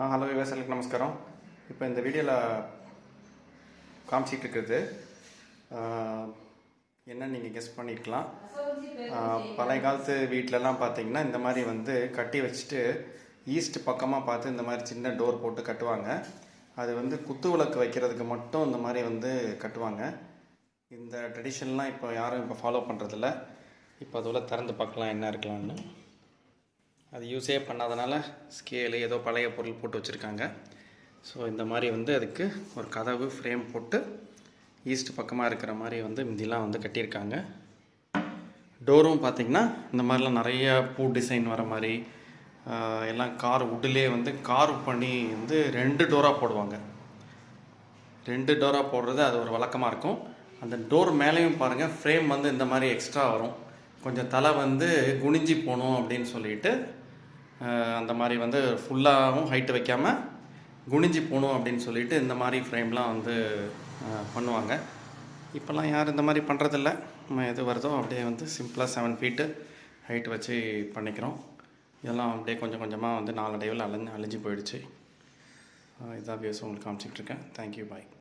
Hello விவசாயிகளுக்கு நமஸ்காரம். இப்போ இந்த வீடியோவில் காமிச்சிட்டு இருக்கிறது என்ன நீங்கள் கெஸ் பண்ணியிருக்கலாம் பழைய காலத்து வீட்டிலலாம் பார்த்தீங்கன்னா இந்த மாதிரி வந்து கட்டி வச்சுட்டு ஈஸ்ட் பக்கமாக பார்த்து இந்த மாதிரி சின்ன டோர் போட்டு கட்டுவாங்க. அது வந்து குத்து விளக்கு வைக்கிறதுக்கு மட்டும் இந்த மாதிரி வந்து கட்டுவாங்க. இந்த ட்ரெடிஷன்லாம் இப்போ யாரும் இப்போ ஃபாலோ பண்ணுறதில்ல இப்போ அதுவில் திறந்து பார்க்கலாம் என்ன இருக்கலாம்னு அது யூஸே பண்ணாதனால ஸ்கேலு ஏதோ பழைய பொருள் போட்டு வச்சுருக்காங்க. ஸோ இந்த மாதிரி வந்து அதுக்கு ஒரு கதவு ஃப்ரேம் போட்டு ஈஸ்ட் பக்கமாக இருக்கிற மாதிரி வந்து மிதிலாம் வந்து கட்டியிருக்காங்க. டோரும் பார்த்திங்கன்னா இந்த மாதிரிலாம் நிறைய பூ டிசைன் வர மாதிரி எல்லாம் கார் உட்டிலே வந்து கார் பண்ணி வந்து ரெண்டு டோராக போடுவாங்க. ரெண்டு டோராக போடுறது அது ஒரு வழக்கமாக இருக்கும். அந்த டோர் மேலேயும் பாருங்கள் ஃப்ரேம் வந்து இந்த மாதிரி எக்ஸ்ட்ரா வரும். கொஞ்சம் தலை வந்து குனிஞ்சி போகணும் அப்படின்னு சொல்லிட்டு அந்த மாதிரி வந்து ஃபுல்லாகவும் ஹைட்டு வைக்காமல் குனிஞ்சி போகணும் அப்படின்னு சொல்லிட்டு இந்த மாதிரி ஃப்ரேம்லாம் வந்து பண்ணுவாங்க. இப்போல்லாம் யாரும் இந்த மாதிரி பண்ணுறதில்ல நம்ம எது வருதோ அப்படியே வந்து சிம்பிளாக செவன் ஃபீட்டு ஹைட் வச்சு பண்ணிக்கிறோம். இதெல்லாம் அப்படியே கொஞ்சம் கொஞ்சமாக வந்து நாலடைவில் அழிஞ்சு அழிஞ்சு போயிடுச்சு. இதான் வியூஸ் உங்களுக்கு காமிச்சிட்ருக்கேன் தேங்க்யூ பாய்